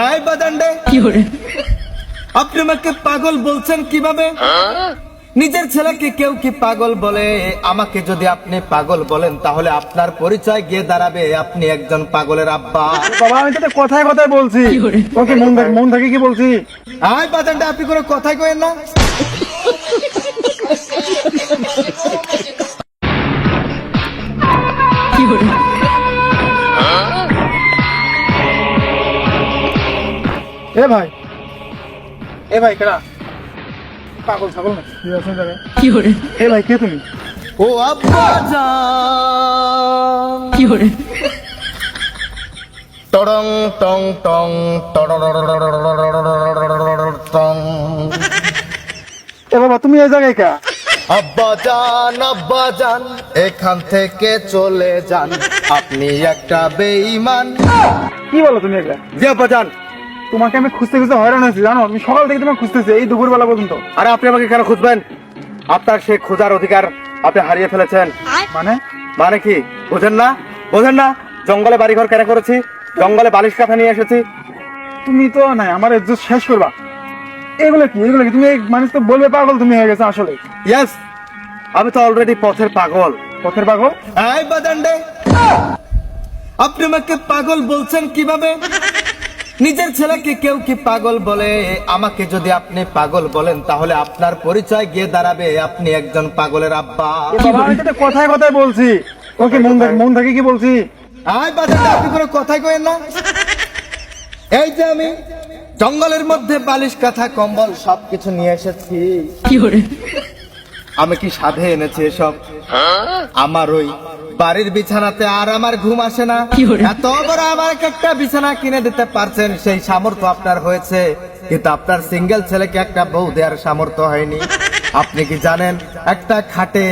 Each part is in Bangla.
এই বাদান্ডে। আপনি আমাকে পাগল বলছেন কীভাবে? নিজের ছেলেকে কেউ কি পাগল বলে? আমাকে যদি আপনি পাগল বলেন তাহলে আপনার পরিচয় গিয়ে দাঁড়াবে। আপনি একজন পাগলের আব্বা। বাবা আমি তো কথায় কথায় বলছি। ওকে মন থেকে মন থেকে কি বলছি? আয় বাদান্ডে আপনি কোনো কথাই কয়েন না। এ ভাই। এ ভাই কেডা? পাগল ছাগল না কি আছে জায়গায় এ ভাই কে তুমি? ও আব্বা জান টড়ং টং টং টং এ বাবা তুমি এই জায়গায় কা আব্বা জান আব্বা জান এখান থেকে চলে যান আপনি একটা বেঈমান কি বলো তুমি এটা জি আব্বা জান তোমাকে আমি খুঁজতে খুঁজতে হয়রান হয়েছি জানো? আমি সকাল থেকে তোমাকে খুঁজতেছি এই দুপুরবেলা পর্যন্ত। আরে আপনি আমাকে কেন খুঁজবেন? আপনার সে খোঁজার অধিকার আপনি হারিয়ে ফেলেছেন। মানে? মানে কি? বোঝেন না? বোঝেন না? জঙ্গলে বাড়িঘর কেন করেছি? জঙ্গলে বালিশ কাঁথা নিয়ে এসেছি? তুমি তো নাই আমার ইজ্জত শেষ করবা। এগুলো কি? এগুলো কি? তুমি মানুষ তো বলবে পাগল তুমি হয়ে গেছো আসলে। ইয়েস আমি তো অলরেডি পথের পাগল। পথের পাগল? এই বাদান্ডে! আপনি আমাকে পাগল বলছেন কীভাবে? নিজের ছেলেকে কেউ কি পাগল বলে? আমাকে যদি আপনি পাগল বলেন তাহলে আপনার পরিচয় গিয়ে দাঁড়াবে। আপনি একজন পাগলের আব্বা। কথায় কথায় বলছি। ওকে মন থেকে মন থেকে কি বলছি? আয় বাজারে আপনি কোনো কথাই কয়েন না। এই যে আমি জঙ্গলের মধ্যে বালিশ কাঁথা কম্বল সবকিছু নিয়ে এসেছি। আমি কি সাধে এনেছি এসব? আমার ওই বাড়ির বিছানাতে আর আমার ঘুম আসে না। এত বড় আমার একটা বিছানা কিনে দিতে পারছেন সেই সামর্থ্য আপনার হয়েছে। কিন্তু আপনার সিঙ্গেল ছেলেকে একটা বউ দেওয়ার সামর্থ্য হয়নি। আপনি কি জানেন একটা খাটে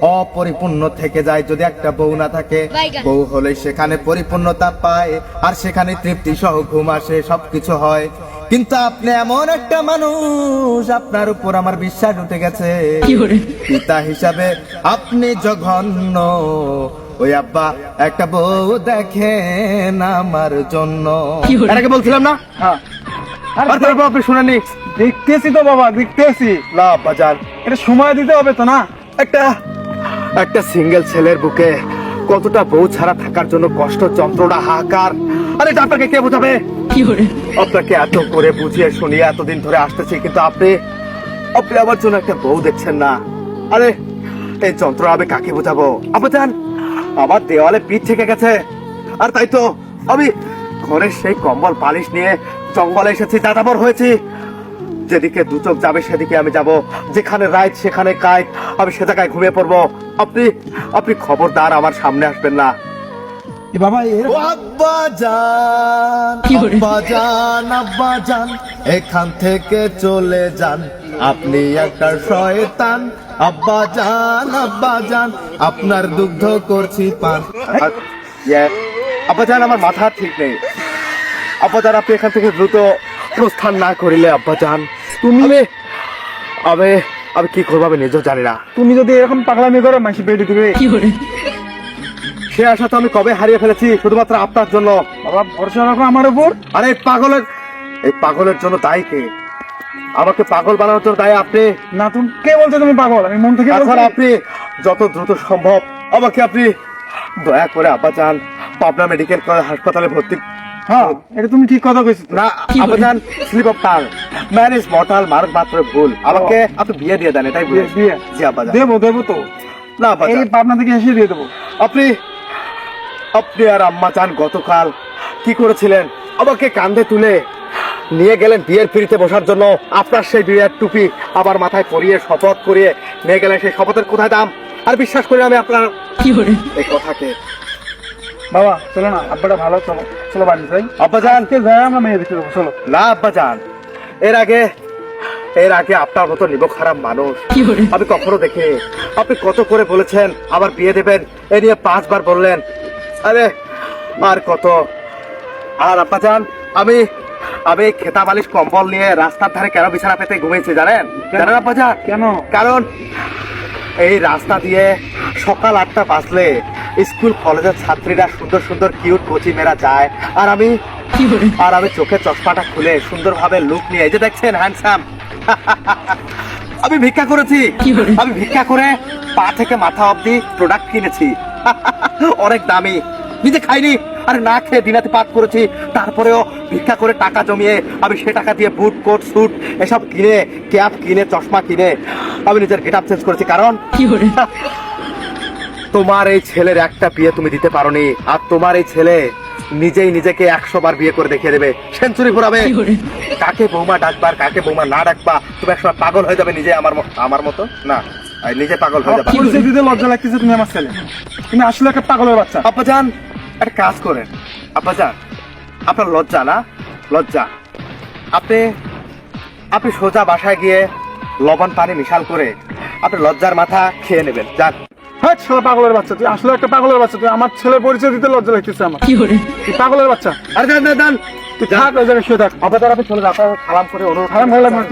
অপরিপূর্ণ থেকে যায় যদি একটা বউ না থাকে। বউ হলে সেখানে পরিপূর্ণতা পায় আর সেখানে তৃপ্তি সহ ঘুম আসে সবকিছু হয়। কিন্তু আপনি এমন একটা মানুষ আপনার উপর আমার বিশ্বাস উঠে গেছে। পিতা হিসাবে আপনি জঘন্য। ওই আব্বা একটা বউ দেখেন আমার জন্য। এটাকে বলছিলাম না? হ্যাঁ। আর তারপর আপনি শুনেনি দেখতেছি তো বাবা দেখতেছি। না বাজার। এটা সময় দিতে হবে তো না? একটা একটা সিঙ্গেল ছেলের বুকে কতটা বউ ছাড়া থাকার জন্য কষ্ট যন্ত্রণা হাহাকার। আরে এটা আপনাকে কে বোঝাবে? আপনাকে এত করে বুঝিয়ে শুনিয়ে এতদিন ধরে আসতেছি, কিন্তু আপনি আপনি আমার জন্য একটা বউ দেখছেন না। আরে, এই যন্ত্রণা আমি কাকে বোঝাবো? আপনি জান আমার দেওয়ালে পিঠ থেকে গেছে। আর তাই তো আমি ঘরের সেই কম্বল পালিশ নিয়ে জঙ্গলে এসেছি, দাদাবর হয়েছি। যেদিকে দু চোখ যাবে সেদিকে আমি যাব। যেখানে রাইট সেখানে কাইট আমি সে জায়গায় ঘুমিয়ে পড়ব। আপনি আপনি খবরদার আমার সামনে আসবেন না। এ বাবা আব্বা জান আব্বা জান আব্বা জান এখান থেকে চলে যান। আপনি একটা শয়তান আব্বা জান আব্বা জান আপনার দুগ্ধ করছি পান। ইয়ে, আব্বা জান আমার মাথা ঠিক নেই। আব্বা জান আপনি এখান থেকে দ্রুত প্রস্থান না করিলে আব্বা জান তুমি আমি আমি কি করব আমি নিজেও জানি না। তুমি যদি এরকম পাগলামি করো মাসি পেটে দিবে। সে আশা তো আমি কবে হারিয়ে ফেলেছি শুধুমাত্র আপনার জন্য। বাবা ভরসা রাখো আমার উপর। আরে এই পাগলের এই পাগলের জন্য দায়ী কে? আমাকে পাগল বানানোর জন্য দায়ী আপনি। না তুমি কে বলছো তুমি পাগল? আমি মন থেকে এখন বলছি। আপনি যত দ্রুত সম্ভব আমাকে আপনি দয়া করে আপা চান পাবনা মেডিকেল কলেজ হাসপাতালে ভর্তি হ্যাঁ এটা তুমি ঠিক কথা কইছো। না আপা চান slip of tongue marriage mortal মার্গ মাত্র ভুল। আমাকে আপনি বিয়ে দিয়ে দেন এটাই বিয়ে বুঝে বিয়ে। জি আপা যান। দেবো দেবো তো। না আপা এই পাবনা থেকে এসে দিয়ে দেবো। আপনি আপনি আর আম্মা চান গতকাল। কি করেছিলেন? আমাকে কান্ধে তুলে নিয়ে গেলেন বিয়ের ফিরিতে বসার জন্য। আপনার সেই বিয়ের টুপি আবার মাথায় পরিয়ে শপথ করিয়ে নিয়ে গেলেন সেই শপথের কোথায় দাম? আর বিশ্বাস করি আমি আপনার এই কথাকে। বাবা চলো না আব্বাটা ভালো চলো চলো বাড়ি যাই। আব্বা যান। আমরা মেয়ে দেখতে দেবো চলো। না আব্বা যান। এর আগে এর আগে আপনার মতো নিব খারাপ মানুষ। আমি কখনো দেখি আপনি কত করে বলেছেন আবার বিয়ে দেবেন? এ নিয়ে পাঁচবার বললেন। আরে আর কত? আর আপা যান আমি আমি খেতা বালিশ কম্বল নিয়ে রাস্তার ধারে কেন বিছানা পেতে ঘুমিয়েছি জানেন? জানেন আপা যান কেন? কারণ এই রাস্তা দিয়ে সকাল আটটা বাজলে স্কুল কলেজের ছাত্রীরা সুন্দর সুন্দর কিউট কচি মেরা যায়। আর আমি আর আমি চোখের চশমাটা খুলে সুন্দরভাবে লুক নিয়ে এই যে দেখছেন হ্যান্ডসাম আমি ভিক্ষা করেছি। আমি ভিক্ষা করে পা থেকে মাথা অবধি প্রোডাক্ট কিনেছি। অনেক দামি। নিজে খাইনি আর না খেয়ে দিনাতে পাত করেছি। তারপরেও ভিক্ষা করে টাকা জমিয়ে আমি সে টাকা দিয়ে বুট কোট স্যুট এসব কিনে ক্যাপ কিনে চশমা কিনে আমি নিজের গেট চেঞ্জ করেছি। কারণ তোমার এই ছেলের একটা বিয়ে তুমি দিতে পারোনি আর তোমার এই ছেলে নিজেই নিজেকে একশো বার বিয়ে করে দেখিয়ে দেবে। সেঞ্চুরি ঘোরাবে। কাকে বৌমা ডাকবার কাকে বৌমা না ডাকবা? তুমি একসময় পাগল হয়ে যাবে নিজে আমার আমার মতো? না। আর নিজে পাগল হয়ে যাবে। পরিচয় দিতে লজ্জা লাগতেছে তুমি আমার ছেলে। তুমি আসলে একটা পাগলের বাচ্চা। আব্বাজান একটা কাজ করেন। আব্বাজান আপনার লজ্জা না? লজ্জা। আপনি আপনি সোজা বাসায় গিয়ে লবণ পানি মিশাল করে আপনি লজ্জার মাথা খেয়ে নেবেন। যান। হ্যাঁ ছেলে পাগলের বাচ্চা তুই আসলে একটা পাগলের বাচ্চা তুই আমার ছেলে পরিচয় দিতে লজ্জা লাগতেছে আমার। তুই পাগলের বাচ্চা। আরে যান যান, যান তুই থাক ওই জায়গায় শুয়ে থাক। আব্বাজান আপনি চলে যান আপনার সালাম করে অনুরোধ খারাপ ভালো লাগবে।